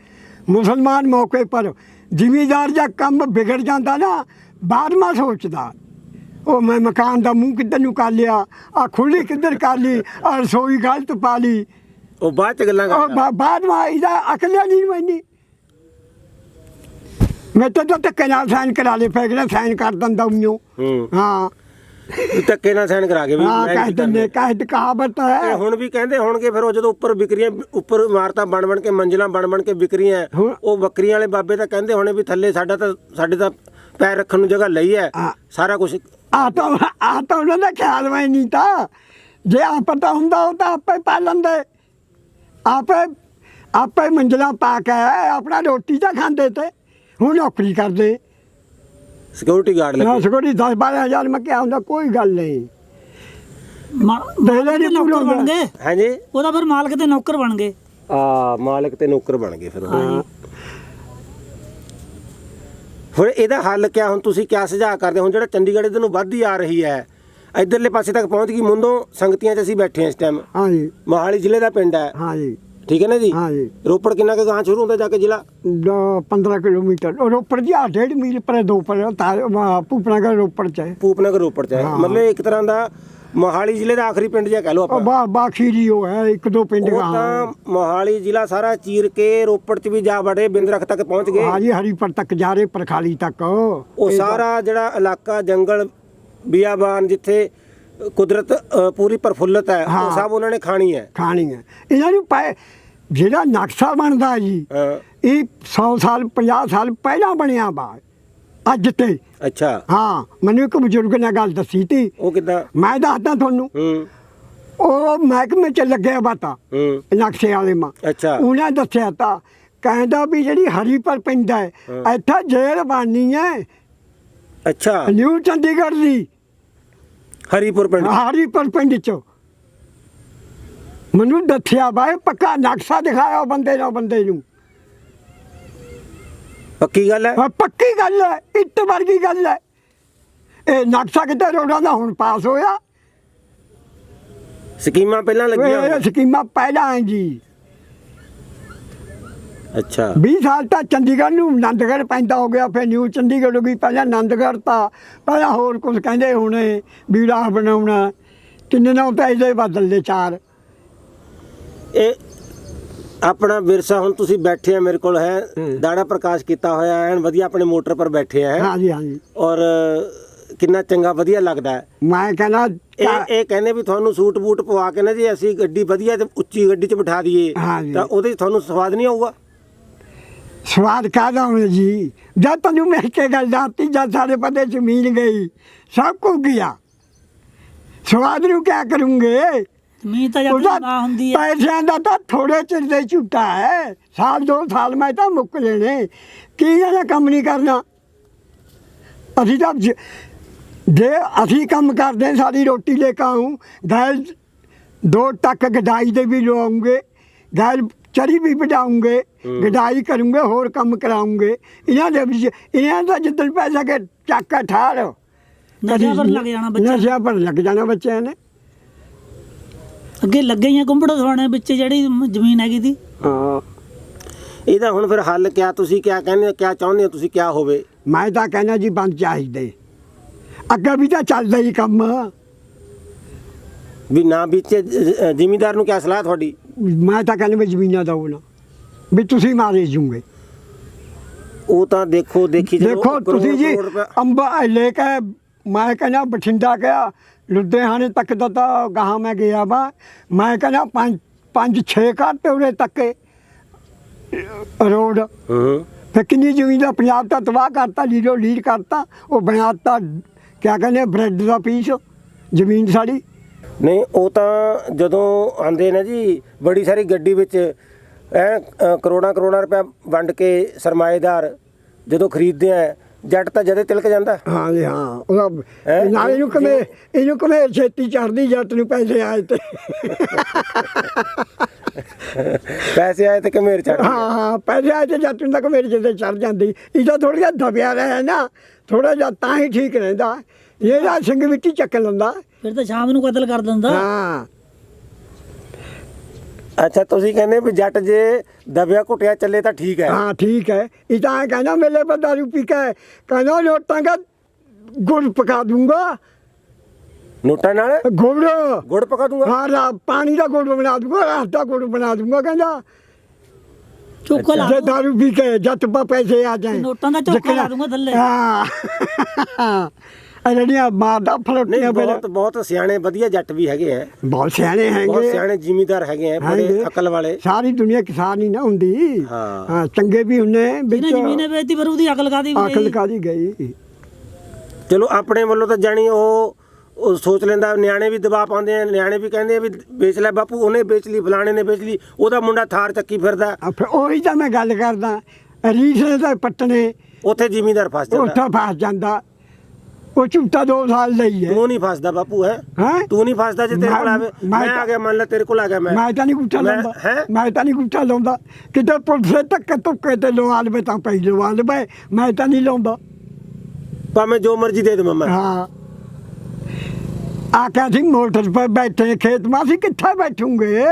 ਮੁਸਲਮਾਨ ਮੌਕੇ ਪਰ ਜ਼ਿਮੀਦਾਰ ਜਾਂ ਕੰਮ ਵਿਗੜ ਜਾਂਦਾ ਨਾ ਬਾਅਦ ਮਾ ਸੋਚਦਾ। ਉਹ ਮੈਂ ਮਕਾਨ ਦਾ ਮੂੰਹ ਕਿੱਧਰ ਨੂੰ ਕਰ ਲਿਆ? ਆ ਖੁੱਲੀ ਕਿੱਧਰ ਕਰ ਲਈ? ਆ ਰਸੋਈ ਗਲਤ ਪਾ ਲਈ। ਉਹ ਬਾਅਦ ਚ ਗੱਲਾਂ ਉਹ ਕਰਦਾ ਬਾ- ਬਾਅਦ ਮਾ ਇਹਦਾ ਅਕਲ ਹੀ ਨਹੀਂ ਮੈਨੀ ਮੈਂ ਤਾਂ ਧੱਕੇ ਨਾਲ ਸਾਈਨ ਕਰਾ ਲੇ ਫੈਕੜਾ ਸਾਈਨ ਕਰ ਦਿੰਦਾ ਉਈਓ ਹੂੰ। ਹਾਂ। ਧੱਕੇ ਨਾਲ ਸਾਈਨ ਕਰਾ ਕੇ ਵੀ ਹਾਂ ਕਹਿ ਦਿੰਦੇ। ਕਹਿ ਕਹਾਵਤ ਹੈ। ਹੁਣ ਵੀ ਕਹਿੰਦੇ ਹੋਣਗੇ ਫਿਰ ਉਹ ਜਦੋਂ ਉੱਪਰ ਵਿਕਰੀਆਂ ਉੱਪਰ ਇਮਾਰਤਾਂ ਬਣ ਬਣ ਕੇ ਮੰਜ਼ਿਲਾਂ ਬਣ ਬਣ ਕੇ ਵਿਕਰੀਆਂ ਉਹ ਬੱਕਰੀਆਂ ਵਾਲੇ ਬਾਬੇ ਤਾਂ ਕਹਿੰਦੇ ਹੋਣੇ ਵੀ ਥੱਲੇ ਸਾਡਾ ਤਾਂ ਸਾਡੇ ਤਾਂ ਪੈਰ ਰੱਖਣ ਨੂੰ ਜਗ੍ਹਾ ਲਈ ਹੈ। ਹਾਂ। ਸਾਰਾ ਕੁਝ ਆ ਤਾਂ ਆ ਤਾਂ ਉਹਨਾਂ ਦਾ ਖਿਆਲ ਮੈਂ ਨਹੀਂ ਤਾਂ। ਜੇ ਆ ਪਤਾ ਹੁੰਦਾ ਉਹ ਤਾਂ ਆਪੇ ਪਾ ਲੈਂਦੇ। ਆਪੇ ਆਪੇ ਮੰਜ਼ਲਾਂ ਪਾ ਕੇ ਆਪਣਾ ਰੋਟੀ ਤਾਂ ਖਾਂਦੇ ਤੇ। ਹੁਣ ਨੌਕਰੀ ਕਰਦੇ। ਸਿਕਿਉਰਿਟੀ ਗਾਰਡ ਨਾ ਲੱਗੇ ਸਕੋੜੀ 10 12000 ਮੈਂ ਕਿਹਾ ਹੁੰਦਾ ਕੋਈ ਗੱਲ ਨਹੀਂ। ਮਾ- ਪਹਿਲਾਂ ਨੀ ਨੌਕਰ ਬਣ ਗਏ ਹਾਂਜੀ? ਉਹਦਾ ਫਿਰ ਮਾਲਕ ਤੇ ਨੌਕਰ ਬਣ ਗਏ। ਆ ਮਾਲਕ ਤੇ ਨੌਕਰ ਬਣ ਗਏ ਫਿਰ। ਉਹ। ਹਾਂ। ਹੁਣ ਇਹਦਾ ਹੱਲ ਕਿਆ ਹੁਣ ਤੁਸੀਂ ਕਿਆ ਸੁਝਾਅ ਕਰਦੇ? ਹੋ? ਹੁਣ ਜਿਹੜਾ ਚੰਡੀਗੜ੍ਹ ਇਧਰ ਨੂੰ ਵੱਧਦੀ ਆ ਰਹੀ ਹੈ ਇਧਰਲੇ ਪਾਸੇ ਤੱਕ ਪਹੁੰਚ ਗਈ ਮੁੰਦੋਂ ਸੰਗਤੀਆਂ 'ਚ ਅਸੀਂ ਬੈਠੇ ਹਾਂ ਇਸ ਟਾਈਮ ਹਾਂਜੀ। ਮੋਹਾਲੀ ਜ਼ਿਲ੍ਹੇ ਦਾ ਪਿੰਡ ਹੈ। ਹਾਂਜੀ। ਠੀਕ ਹੈ ਨਾ ਜੀ? ਹਾਂਜੀ ਰੋਪੜ ਕਿੰਨਾ ਕੁ ਗਾਂ ਸ਼ੁਰੂ ਹੁੰਦਾ ਜਾ ਕੇ ਜ਼ਿਲ੍ਹਾ? ਦੋ 15 ਕਿਲੋਮੀਟਰ। ਉਹ ਰੋਪੜ ਜੀ ਆ ਡੇਢ ਮੀਲ ਪਰ ਦੋ ਪਰ ਭੂਪਨਾਗਰ ਰੋਪੜ ਚ ਹੈ। ਪੂਪਨਗਰ ਰੋਪੜ 'ਚ ਹੈ। ਹਾਂ। ਮਤਲਬ ਇੱਕ ਤਰ੍ਹਾਂ ਦਾ ਮੋਹਾਲੀ ਜ਼ਿਲ੍ਹੇ ਦਾ ਆਖਰੀ ਪਿੰਡ ਜਿਹਾ ਕਹਿ ਲਓ ਉਹ ਆਪਾਂ। ਬਾ ਬਾਖੀ ਜੀ ਉਹ ਹੈ ਇੱਕ ਦੋ ਪਿੰਡ ਉਹ ਤਾਂ ਮੋਹਾਲੀ ਜ਼ਿਲ੍ਹਾ ਸਾਰਾ ਚੀਰ ਕੇ ਰੋਪੜ 'ਚ ਵੀ ਜਾ ਵੜੇ ਬਿੰਦਰਖ ਤੱਕ ਪਹੁੰਚ ਗਏ। ਹਾਂਜੀ ਹਰੀਪੁਰ ਤੱਕ ਜਾ ਰਹੇ ਪਰਖਾਲੀ ਤੱਕ। ਉਹ ਇਹ ਸਾਰਾ ਜਿਹੜਾ ਇਲਾਕਾ ਜੰਗਲ ਬਿਆਬਾਨ ਜਿੱਥੇ ਕੁਦਰਤ ਅ, ਪੂਰੀ ਪ੍ਰਫੁੱਲਤ ਹੈ ਉਹ। ਸਭ ਉਹਨਾਂ ਨੇ ਖਾਣੀ ਹੈ। ਖਾਣੀ ਹੈ। ਇਹਨਾਂ ਨੂੰ ਪੈ ਜਿਹੜਾ ਨਕਸ਼ਾ ਬਣਦਾ ਜੀ ਹਾਂ, ਇਹ 100 ਸਾਲ 50 ਸਾਲ ਪਹਿਲਾਂ ਬਣਿਆ ਬਾ ਅੱਜ ਤੇ। ਅੱਛਾ। ਹਾਂ ਮੈਨੂੰ ਇੱਕ ਬਜ਼ੁਰਗ ਨੇ ਗੱਲ ਦੱਸੀ ਤੀ। ਉਹ ਕਿਦਾਂ? ਮੈਂ ਦੱਸਦਾ ਤੁਹਾਨੂੰ। ਹੂੰ। ਉਹ ਮਹਿਕਮੇ ਚ ਲੱਗਿਆ ਬਾਤਾ ਹੂੰ। ਨਕਸ਼ੇ ਵਾਲੇ ਮਾ। ਅੱਛਾ। ਉਹਨਾਂ ਦੱਸਿਆ ਤਾਂ ਕਹਿੰਦਾ ਵੀ ਜਿਹੜੀ ਹਰੀਪੁਰ ਪਿੰਡ ਹੈ ਹਾਂ। ਇੱਥੇ ਜੇਲ੍ਹ ਬਣਨੀ ਹੈ। ਅੱਛਾ। ਨਿਊ ਚੰਡੀਗੜ੍ਹ ਦੀ। ਹਰੀਪੁਰ ਪਿੰਡ ਹਰੀਪੁਰ ਪਿੰਡ ਚ। ਮੈਨੂੰ ਦੱਸਿਆ ਬਾਈ ਪੱਕਾ ਨਕਸ਼ਾ ਦਿਖਾਇਆ ਬੰਦੇ ਨੂੰ ਬੰਦੇ ਨੂੰ। ਪੱਕੀ ਗੱਲ ਹੈ? ਪੱਕੀ ਗੱਲ ਹੈ ਇੱਟ ਵਰਗੀ ਗੱਲ ਹੈ। ਇਹ ਨਕਸ਼ਾ ਕਿਤੇ ਰੋਡਾਂ ਦਾ ਹੁਣ ਪਾਸ ਹੋਇਆ। ਸਕੀਮਾਂ ਪਹਿਲਾਂ ਲੱਗੀਆਂ। ਸਕੀਮਾਂ ਪਹਿਲਾਂ ਜੀ। ਅੱਛਾ। 20 ਸਾਲ ਤਾਂ ਚੰਡੀਗੜ੍ਹ ਨੂੰ ਆਨੰਦਗੜ੍ਹ ਪੈਂਦਾ ਹੋ ਗਿਆ ਫਿਰ ਨਿਊ ਚੰਡੀਗੜ੍ਹ ਹੋ ਗਈ ਪਹਿਲਾਂ ਆਨੰਦਗੜ੍ਹ ਤਾਂ ਪਹਿਲਾਂ ਹੋਰ ਕੁਝ ਕਹਿੰਦੇ ਹੁਣੇ ਵੀੜਾ ਬਣਾਉਣਾ ਕਿੰਨੇ ਨਾਮ ਤਾਂ ਇਹਦੇ ਬਦਲ ਦੇ ਚਾਰ। ਇਹ ਆਪਣਾ ਵਿਰਸਾ ਹੁਣ ਤੁਸੀਂ ਬੈਠੇ ਆ ਮੇਰੇ ਕੋਲ ਹੈ। ਦਾੜਾ ਪ੍ਰਕਾਸ਼ ਕੀਤਾ ਹੋਇਆ ਐਨ ਵਧੀਆ ਆਪਣੇ ਮੋਟਰ ਪਰ ਬੈਠੇ ਆ ਹਾਂਜੀ ਹਾਂਜੀ। ਔਰ ਕਿੰਨਾ ਚੰਗਾ ਵਧੀਆ ਲੱਗਦਾ ਮੈਂ ਕਹਿੰਦਾ ਇਹ ਇਹ ਕਹਿੰਦੇ ਵੀ ਤੁਹਾਨੂੰ ਸੂਟ ਬੂਟ ਪਵਾ ਕੇ ਨਾ ਜੀ ਅਸੀਂ ਗੱਡੀ ਵਧੀਆ ਤੇ ਉੱਚੀ ਗੱਡੀ 'ਚ ਬਿਠਾ ਦਈਏ। ਤਾਂ ਉਹਦੇ 'ਚ ਤੁਹਾਨੂੰ ਸਵਾਦ ਨਹੀਂ ਆਊਗਾ? ਸਵਾਦ ਕਾਹਦਾ ਹੁਣ ਜੀ। ਜਦ ਤੈਨੂੰ ਮੈਂ ਕੇ ਗੱਲ ਦੱਸਤੀ ਜਦ ਸਾਡੇ ਪਤੇ ਜ਼ਮੀਨ ਗਈ ਸਭ ਕੁਝ ਗਿਆ। ਸਵਾਦ ਨੂੰ ਕਿਆ ਕਰੂੰਗੇ? ਜ਼ਮੀਨ ਤਾਂ ਜਦ ਉਹਦਾ ਨਾ ਹੁੰਦੀ ਹੈ। ਪੈਸਿਆਂ ਦਾ ਤਾਂ ਥੋੜੇ ਚਿਰ ਦੇ ਝੂਟਾ ਹੈ। ਸਾਲ ਦੋ ਸਾਲ ਮੈਂ ਤਾਂ ਮੁੱਕ ਲੈਣੇ ਕੀ ਇਹਦਾ ਕੰਮ ਨਹੀਂ ਕਰਨਾ? ਅਸੀਂ ਤਾਂ ਜ- ਜੇ ਅਸੀਂ ਕੰਮ ਕਰਦੇ ਹਾਂ, ਸਾਡੀ ਰੋਟੀ ਲੈ ਕੇ ਆऊं ਗੈਲ ਦੋ ਟੱਕ ਗਡਾਈ ਦੇ ਵੀ ਲਵਾਉਂਗੇ ਗੈਲ ਚਰੀ ਵੀ ਵਡਾਉਂਗੇ ਗਡਾਈ ਕਰੂੰਗੇ ਹੋਰ ਕੰਮ ਕਰਾਉਂਗੇ। ਇਹਨਾਂ ਦੇ ਵਿੱਚ ਇਹਨਾਂ ਦਾ ਜਿੱਦਣ ਪੈਸਾ ਕੇ ਚੱਕਾ ਠਾੜ ਨਸ਼ਿਆਂ ਪਰ ਲੱਗ ਜਾਣਾ ਬੱਚਾ। ਨਸ਼ਿਆਂ ਪਰ ਲੱਗ ਜਾਣਾ ਬੱਚਿਆਂ ਨੇ। ਅੱਗੇ ਲੱਗੇ ਹੀ ਆ ਕੁੰਬੜਾ ਥਾਣੇ ਵਿੱਚ ਜਿਹੜੀ ਜ਼ਮੀਨ ਹੈਗੀ ਦੀ। ਹਾਂ। ਇਹਦਾ ਹੁਣ ਫਿਰ ਹੱਲ ਕਿਆ ਤੁਸੀਂ ਕਿਆ ਕਹਿੰਦੇ ਹੋ ਕਿਆ ਚਾਹੁੰਦੇ ਹੋ ਤੁਸੀਂ ਕਿਆ ਹੋਵੇ? ਮੈਂ ਤਾਂ ਕਹਿੰਦਾ ਜੀ ਬੰਦ ਚਾਹੀਦੇ। ਅੱਗੇ ਵੀ ਤਾਂ ਚੱਲਦਾ ਹੀ ਕੰਮ। ਵੀ ਨਾ ਵਿੱਚ ਜ਼ਿਮੀਦਾਰ ਨੂੰ ਕਿਆ ਸਲਾਹ ਤੁਹਾਡੀ? ਮੈਂ ਤਾਂ ਕਹਿੰਦਾ ਵੀ ਜ਼ਮੀਨਾਂ ਦਓ ਨਾ ਵੀ ਤੁਸੀਂ ਮਾਰੇ ਜੂਗੇ। ਉਹ ਤਾਂ ਦੇਖੋ ਦੇਖੀ ਚਲੋ, ਦੇਖੋ ਕਰੋੜ- ਤੁਸੀਂ ਜੀ ਕਰੋੜ ਰੁਪਇਆ- ਅੰਬਾ ਲੈ ਕੇ ਮੈਂ ਕਹਿੰਦਾ ਬਠਿੰਡਾ ਗਿਆ ਲੁਧਿਆਣੇ ਤੱਕ ਦਾ ਤਾਂ ਗਾਹਾਂ ਮੈਂ ਗਿਆ ਵਾ। ਮੈਂ ਕਹਿੰਦਾ ਪੰਜ ਪੰਜ ਛੇ ਘਰ ਤੇ ਉਰੇ ਤੱਕ ਰੋਡ। ਹੂੰ। ਤੇ ਕਿੰਨੀ ਜ਼ਮੀਨ ਦਾ ਪੰਜਾਬ ਤਾਂ ਤਬਾਹ ਕਰਤਾ ਲੀਡੋ ਲੀਡ ਕਰਤਾ ਉਹ ਬਣਾਤਾ ਕਿਆ ਕਹਿੰਦੇ ਬ੍ਰੈਡ ਦਾ ਪੀਸ ਜ਼ਮੀਨ ਸਾਡੀ। ਨਹੀਂ ਉਹ ਤਾਂ ਜਦੋਂ ਆਂਦੇ ਨੇ ਜੀ ਬੜੀ ਸਾਰੀ ਗੱਡੀ ਵਿੱਚ ਐ ਕਰੋੜਾਂ ਕਰੋੜਾਂ ਰੁਪਇਆ ਵੰਡ ਕੇ ਸਰਮਾਏਦਾਰ ਜਦੋਂ ਖਰੀਦਦੇ ਆ ਜੱਟ ਤਾਂ ਜਦੇ ਤਿਲਕ ਜਾਂਦਾ। ਹਾਂ ਜੀ ਹਾਂ। ਉਹਦਾ? ਨਾਲ ਇਹਨੂੰ ਕਮੇ ਇਹਨੂੰ ਕਮੇ ਛੇਤੀ ਚੜਦੀ ਜੱਟ ਨੂੰ ਪੈਸੇ ਆਏ ਤੇ? ਪੈਸੇ ਆਏ ਤੇ ਕਮੇਰ ਚੜ ਹਾਂ ਹਾਂ। ਪੈਸੇ ਆਏ ਤੇ ਜੱਟ ਨੂੰ ਤਾਂ ਕਮੇਰ ਜਿੱਦੇ ਚੜ ਜਾਂਦੀ। ਇਹਦਾ ਥੋੜਾ ਜਿਹਾ ਦਬਿਆ ਰਿਹਾ ਨਾ। ਥੋੜਾ ਜਿਹਾ ਤਾਂ ਹੀ ਠੀਕ ਰਹਿੰਦਾ। ਇਹਦਾ ਸਿੰਘ ਮਿੱਟੀ ਚੱਕ ਲੈਂਦਾ। ਫਿਰ ਤਾਂ ਸ਼ਾਮ ਨੂੰ ਕਤਲ ਕਰ ਦਿੰਦਾ। ਹਾਂ। ਅੱਛਾ ਤੁਸੀਂ ਕਹਿੰਦੇ ਵੀ ਜੱਟ ਜੇ ਦਬਿਆ ਘੁੱਟਿਆ ਚੱਲੇ ਤਾਂ ਠੀਕ ਹੈ। ਹਾਂ ਠੀਕ ਹੈ। ਇਹ ਤਾਂ ਐਂ ਕਹਿੰਦਾ ਮੇਲੇ ਪਰ ਦਾਰੂ ਪੀ ਕੇ ਕਹਿੰਦਾ ਨੋਟਾਂ ਦਾ ਗੁੜ ਪਕਾ ਦੂੰਗਾ। ਨੋਟਾਂ ਨਾਲ? ਗੁੜ। ਗੁੜ ਪਕਾ ਦੂੰਗਾ? ਹਾਂ ਰਾ ਪਾਣੀ ਦਾ ਗੁੜ ਬਣਾ ਦੂੰਗਾ ਰਾਤ ਦਾ ਗੁੜ ਬਣਾ ਦੂੰਗਾ ਕਹਿੰਦਾ। ਚੋਕਾ ਲਾ ਜੇ ਦੂੰ। ਦਾਰੂ ਪੀ ਕੇ ਜੱਟ ਪਾ ਪੈਸੇ ਆ ਜਾਏ। ਨੋਟਾਂ ਦਾ ਝੋਕਾ ਲਾ ਦੂੰਗਾ ਥੱਲੇ। ਹਾਂ। ਅਰੜੀਆਂ ਮਾਰਦਾ ਨਹੀਂ ਫਲੋਟੀਆਂ ਫਿਰ। ਬਹੁਤ ਬਹੁਤ ਸਿਆਣੇ ਵਧੀਆ ਜੱਟ ਵੀ ਹੈਗੇ ਆ ਬਹੁਤ ਸਿਆਣੇ ਬਹੁਤ ਹੈਗੇ ਸਿਆਣੇ ਜ਼ਿਮੀਦਾਰ ਹੈਗੇ ਆ ਬੜੇ ਹੈਗੇ। ਅਕਲ ਵਾਲੇ। ਸਾਰੀ ਦੁਨੀਆ ਕਿਸਾਨ ਹੀ ਨਾ ਹੁੰਦੀ। ਹਾਂ। ਹਾਂ ਚੰਗੇ ਵੀ ਹੁੰਨੇ ਜਿਹਨੇ ਜ਼ਮੀਨੇ ਵੇਚਤੀ ਫਿਰ ਉਹਦੀ ਅਕਲ ਕਾਦੀ ਅਕਲ ਕਾਦੀ ਗਈ? ਚਲੋ ਆਪਣੇ ਵੱਲੋਂ ਤਾਂ ਜਾਣੀ ਉਹ ਉਹ ਸੋਚ ਲੈਂਦਾ ਨਿਆਣੇ ਵੀ ਦਬਾਅ ਪਾਉਂਦੇ ਆ ਨਿਆਣੇ ਵੀ ਕਹਿੰਦੇ ਆ ਵੀ ਵੇਚ ਲੈ ਬਾਪੂ ਉਹਨੇ ਵੇਚ ਲਈ ਫਲਾਣੇ ਨੇ ਵੇਚ ਲਈ ਉਹਦਾ ਮੁੰਡਾ ਥਾਰ ਚੱਕੀ ਫਿਰਦਾ। ਆ ਫਿਰ ਉਹੀ ਤਾਂ ਮੈਂ ਗੱਲ ਕਰਦਾ ਰੀਸ ਦੇ ਪੱਟਣੇ। ਉੱਥੇ ਜ਼ਿਮੀਦਾਰ ਫਸ ਜਾਂਦਾ। ਉੱਥੇ ਫਸ ਜਾਂਦਾ। ਉਹ ਝੂਟਾ ਦੋ ਸਾਲ ਲਈ ਹੈ ਤੂੰ ਨਹੀਂ ਫਸਦਾ ਬਾਪੂ ਹੈ? ਹੈਂ? ਤੂੰ ਨਹੀਂ ਫਸਦਾ ਜੇ ਤੇਰੇ ਕੋਲ ਆਵੇ। ਮੈਂ ਆ ਗਿਆ ਮੰਨ ਲੈ ਤੇਰੇ ਕੋਲ ਆ ਗਿਆ ਮੈਂ। ਮੈਂ ਤਾਂ ਨਹੀਂ ਗੁੱਟਾ ਲਾਉਂਦਾ? ਮੈਂ ਤਾਂ ਨਹੀਂ ਗੁੱਟਾ ਲਾਉਂਦਾ। ਕਿਤੇ ਪੁਲਿਸ ਤੱਕ ਤੁੱਕੇ ਤੇ ਲਵਾ ਲਵੇ ਤਾਂ ਪਈ ਲਵਾ ਲਵੇ ਮੈਂ ਤਾਂ ਨਹੀਂ ਲਾਉਂਦਾ। ਭਾਵੇਂ ਜੋ ਮਰਜ਼ੀ ਦੇ ਦੇ ਮੈਂ। ਹਾਂ। ਆਖਿਆ ਸੀ ਮੋਟਰ 'ਤੇ ਬੈਠੇ ਖੇਤ। ਮਾ ਅਸੀਂ ਕਿੱਥੇ ਬੈਠੂਗੇ?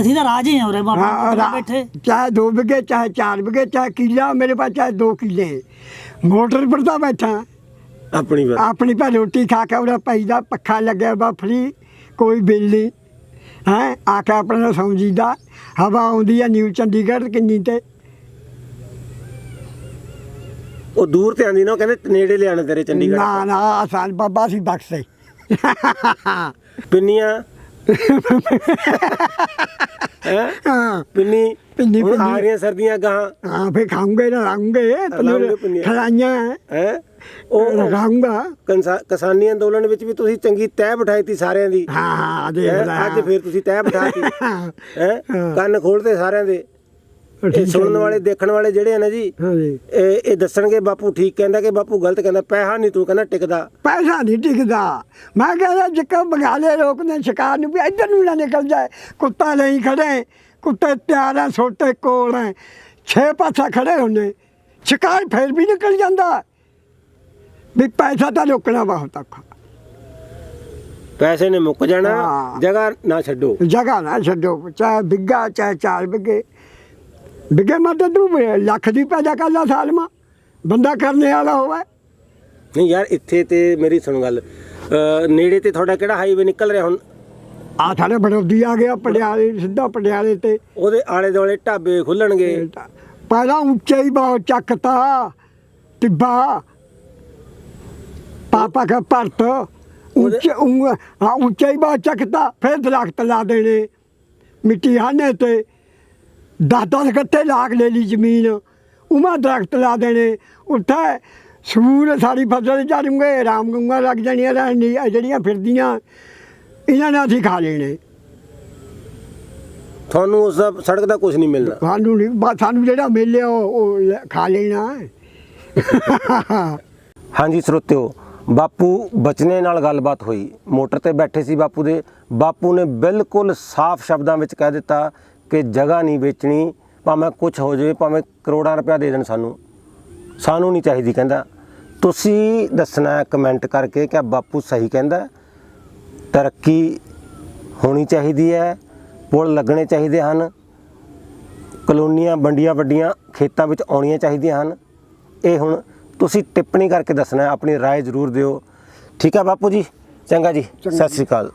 ਅਸੀਂ ਤਾਂ ਰਾਜੇ ਹਾਂ ਉਰੇ ਬਾਬਾ ਬੈਠੇ? ਚਾਹੇ ਦੋ ਵਿਗੇ ਚਾਹੇ ਚਾਰ ਵਿਗੇ ਚਾਹੇ ਕਿੱਲਾ ਮੇਰੇ ਪਾਸ ਚਾਹੇ ਦੋ ਕਿੱਲੇ। ਮੋਟਰ ਪਰ ਤਾਂ ਬੈਠਾ। ਆਪਣੀ ਵਾਰ ਆਪਣੀ ਪਾ ਰੋਟੀ ਖਾ ਕੇ ਉਹਦਾ ਪੈਦਾ ਪੱਖਾ ਲੱਗਿਆ ਵਾ ਫਰੀ ਕੋਈ ਬਿੱਲ ਨਹੀਂ। ਹੈ ਆ ਕੇ ਆਪਣਾ ਸਮਝੀਦਾ ਹਵਾ ਆਉਂਦੀ ਹੈ ਨਿਊ ਚੰਡੀਗੜ੍ਹ ਕਿੰਨੀ ਤੇ। ਉਹ ਦੂਰ ਤੇ ਆਂਦੀ ਨਾ ਉਹ ਕਹਿੰਦੇ ਨੇੜੇ ਲਿਆਣਾ ਤੇਰੇ ਚੰਡੀਗੜ੍ਹ। ਨਾ ਨਾ ਆਸਾਨ ਬਾਬਾ ਸੀ ਬਖਸ਼ੇ ਪਿੰਨੀਆਂ? ਹੈ? ਪਿੰਨੀ? ਪਿੰਨੀ, ਹੁਣ ਆ। ਰਹੀਆਂ ਸਰਦੀਆਂ ਗਾਹਾਂ। ਹਾਂ ਫੇ ਖਾਉਂਗੇ ਨਾ ਲਾਉਂਗੇ। ਖਲਾਈਆਂ। ਹੈ? ਉਹ ਕੰਸਾ- ਕਿਸਾਨੀ ਅੰਦੋਲਨ ਵਿੱਚ ਵੀ ਤੁਸੀਂ ਚੰਗੀ ਤਹਿ ਬਿਠਾਈ ਤੀ ਸਾਰਿਆਂ ਦੀ। ਹਾਂ ਹਾਂ ਦੇਖ ਹੈਂ? ਲੈ ਅੱਜ ਫਿਰ ਤੁਸੀਂ ਤਹਿ ਬਿਠਾਤੀ। ਹਾਂ। ਕੰਨ ਖੋਲਦੇ ਸਾਰਿਆਂ ਦੇ। ਇਹ ਸੁਣਨ। ਵਾਲੇ ਦੇਖਣ ਵਾਲੇ ਜਿਹੜੇ ਆ ਨਾ ਜੀ ਹਾਂ ਜੀ ਇਹ ਇਹ ਦੱਸਣਗੇ ਬਾਪੂ ਠੀਕ ਕਹਿੰਦਾ ਕਿ ਬਾਪੂ ਗਲਤ ਕਹਿੰਦਾ ਪੈਸਾ ਨਹੀਂ ਤੂੰ ਕਹਿੰਦਾ ਟਿਕਦਾ। ਪੈਸਾ ਨਹੀਂ ਟਿਕਦਾ। ਮੈਂ ਕਹਿੰਦਾ ਜਿੱਕਾ ਬਗਾਲੇ ਲੋਕ ਨੇ ਸ਼ਿਕਾਰ ਨੂੰ ਵੀ ਇੱਧਰ ਨੂੰ ਨਾ ਨਿਕਲ ਜਾਏ। ਕੁੱਤਾ ਲਈ ਖੜੇ ਕੁੱਤੇ ਤਿਆਰ ਆ ਛੋਟੇ ਕੋਲ ਹੈ ਛੇ ਪਾਸਾ ਖੜੇ ਹੁੰਦੇ। ਸ਼ਿਕਾਰ ਫੇਰ ਵੀ ਨਿਕਲ ਜਾਂਦਾ। ਵੀ ਪੈਸਾ ਤਾਂ ਰੋਕਣਾ ਬਹੁਤ ਔਖਾ ਪੈਸੇ ਨੇ ਮੁੱਕ ਜਾਣਾ ਹਾਂ। ਜਗ੍ਹਾ ਨਾ ਛੱਡੋ। ਜਗ੍ਹਾ ਨਾ ਛੱਡੋ ਚਾਹੇ ਬਿੱਗਾ ਚਾਹੇ ਚਾਰ ਬਿੱਗੇ ਬਿੱਗੇ ਮਤ ਤੂੰ ਲੱਖ ਦੀ ਪੈਦਾ ਕਰ ਲਾ ਸਾਲ ਮਾ। ਬੰਦਾ ਕਰਨੇ ਵਾਲਾ ਹੋਵੇ। ਨਹੀਂ ਯਾਰ ਇੱਥੇ ਤੇ ਮੇਰੀ ਸੁਣ ਗੱਲ। ਅਹ ਨੇੜੇ ਤੇ ਤੁਹਾਡਾ ਕਿਹੜਾ ਹਾਈਵੇ ਨਿਕਲ ਰਿਹਾ ਹੁਣ? ਆ ਸਾਡੇ ਬੜੋਦੀ ਆ ਗਿਆ ਪਟਿਆਲੇ ਸਿੱਧਾ ਪਟਿਆਲੇ ਤੇ। ਉਹਦੇ ਆਲੇ ਦੁਆਲੇ ਢਾਬੇ ਖੁੱਲਣਗੇ। ਪਹਿਲਾਂ ਉੱਚਾ ਹੀ ਬਹੁਤ ਚੱਕਤਾ ਟਿੱਬਾ। ਪਾਪਾ ਕਾ ਭਰਤ ਉੱਚੇ ਉੱਚਾ ਹੀ ਬਹੁਤ ਚੱਕਤਾ ਫਿਰ ਦਰਖਤ ਲਾ ਦੇਣੇ। ਮਿੱਟੀ ਹਾਨੇ ਤੇ ਦਸ ਦਸ ਗੱਤੇ ਲਾਖ ਲੈ ਲਈ ਜ਼ਮੀਨ। ਉਮਾ ਦਰਖਤ ਲਾ ਦੇਣੇ। ਉੱਥੇ ਸੂਰ ਸਾਰੀ ਫਸਲ ਚਾਰੂਗੇ ਰਾਮ ਗੰਗਾ ਲੱਗ ਜਾਣੀਆਂ ਰਹਿਣੀ ਜਿਹੜੀਆਂ ਫਿਰਦੀਆਂ ਇਹਨਾਂ ਨੇ ਅਸੀਂ ਖਾ ਲੈਣੇ। ਤੁਹਾਨੂੰ ਉਸ ਦਾ ਸੜਕ ਦਾ ਕੁਝ ਨਹੀਂ ਮਿਲਣਾ ਸਾਨੂੰ ਨਹੀਂ ਬਸ ਸਾਨੂੰ ਜਿਹੜਾ ਮਿਲਿਆ ਉਹ ਖਾ ਲੈਣਾ। ਹਾਂਜੀ ਸਰੋਤਿਓ ਬਾਪੂ ਬਚਨੇ ਨਾਲ ਗੱਲਬਾਤ ਹੋਈ। ਮੋਟਰ ਤੇ ਬੈਠੇ ਸੀ ਬਾਪੂ ਦੇ। ਬਾਪੂ ਨੇ ਬਿਲਕੁਲ ਸਾਫ਼ ਸ਼ਬਦਾਂ ਵਿੱਚ ਕਹਿ ਦਿੱਤਾ ਕਿ ਜਗ੍ਹਾ ਨਹੀਂ ਵੇਚਣੀ, ਭਾਵੇਂ ਕੁਝ ਹੋ ਜਾਵੇ, ਭਾਵੇਂ ਕਰੋੜਾਂ ਰੁਪਇਆ ਦੇ ਦੇਣ ਸਾਨੂੰ। ਸਾਨੂੰ ਨਹੀਂ ਚਾਹੀਦੀ, ਕਹਿੰਦਾ। ਤੁਸੀਂ ਦੱਸਣਾ ਕਮੈਂਟ ਕਰਕੇ ਕਿ ਬਾਪੂ ਸਹੀ ਕਹਿੰਦਾ ਤਰੱਕੀ ਹੋਣੀ ਚਾਹੀਦੀ ਹੈ, ਪੁਲ ਲੱਗਣੇ ਚਾਹੀਦੇ ਹਨ। ਕਲੋਨੀਆਂ ਵੰਡੀਆਂ ਵੱਡੀਆਂ ਖੇਤਾਂ ਵਿੱਚ ਆਉਣੀਆਂ ਚਾਹੀਦੀਆਂ ਹਨ। ਇਹ ਹੁਣ ਤੁਸੀਂ ਟਿੱਪਣੀ ਕਰਕੇ ਦੱਸਣਾ ਹੈ, ਆਪਣੀ رائے ਜ਼ਰੂਰ ਦਿਓ ਠੀਕ ਹੈ ਬਾਪੂ ਜੀ ਚੰਗਾ ਜੀ ਸਤਿ ਸ਼੍ਰੀ ਅਕਾਲ